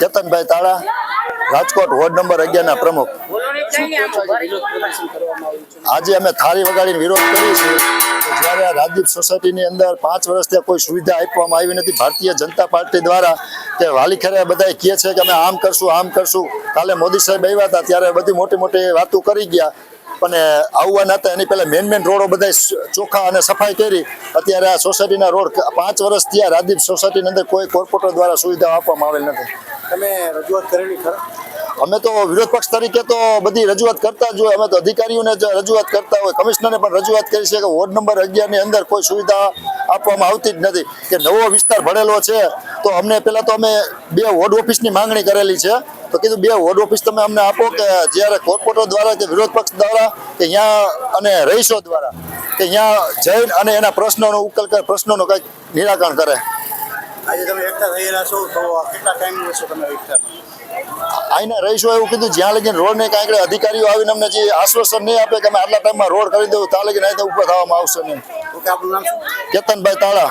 કેતનભાઈ તાળા, Rajkot ward number અગિયારના પ્રમુખ. આજે અમે થાળી વગાડીને વિરોધ કરીએ છીએ જ્યારે આ રાજદીપ સોસાયટીની અંદર પાંચ વર્ષથી કોઈ સુવિધા આપવામાં આવી નથી, ભારતીય જનતા પાર્ટી દ્વારા કે વાલીખેરે બધા કહે છે કે અમે આમ કરશું આમ કરશું. કાલે મોદી સાહેબ આવ્યા હતા, ત્યારે બધી મોટી મોટી વાતો કરી ગયા. અને આવવા હતા, એની પહેલાં મેન મેન રોડો બધા ચોખ્ખા અને સફાઈ કરી. અત્યારે આ સોસાયટીના રોડ પાંચ વર્ષથી આ રાજદીપ સોસાયટીની અંદર કોઈ કોર્પોરેટર દ્વારા સુવિધા આપવામાં આવેલ નથી. તમે રજૂઆત કરેલી ખરા? અમે તો વિરોધ પક્ષ તરીકે તો બધી રજૂઆત કરતા જ હોય. અમે તો અધિકારીઓને જ રજૂઆત કરતા હોય. કમિશનરને પણ રજૂઆત કરી છે કે વોર્ડ નંબર અગિયારની અંદર કોઈ સુવિધા આપવામાં આવતી જ નથી. કે નવો વિસ્તાર ભરેલો છે, તો અમને પહેલાં તો અમે બે વોર્ડ ઓફિસની માંગણી કરેલી છે. તો કીધું બે વોર્ડ ઓફિસ તમે અમને આપો કે જ્યારે કોર્પોરેટર દ્વારા કે વિરોધ પક્ષ દ્વારા કે અહીંયા અને રહીશો દ્વારા કે અહીંયા જઈને અને એના પ્રશ્નોનો ઉકેલ કરે, પ્રશ્નોનું કંઈક નિરાકરણ કરે. આજે તમે એકઠા થયેલા છો તો કેટલા ટાઈમ રહેશો તમે એકઠા આઈને રહીશો એવું કીધું જ્યાં લગીને રોડ ને કાંઈક અધિકારીઓ આવીને અમને જે આશ્વાસન નહીં આપે કે અમે આટલા ટાઈમમાં રોડ કરી દઉં ત્યાં લગીને અહીં ઉપર થવામાં આવશે નહીં. નામ કેતનભાઈ તાળા.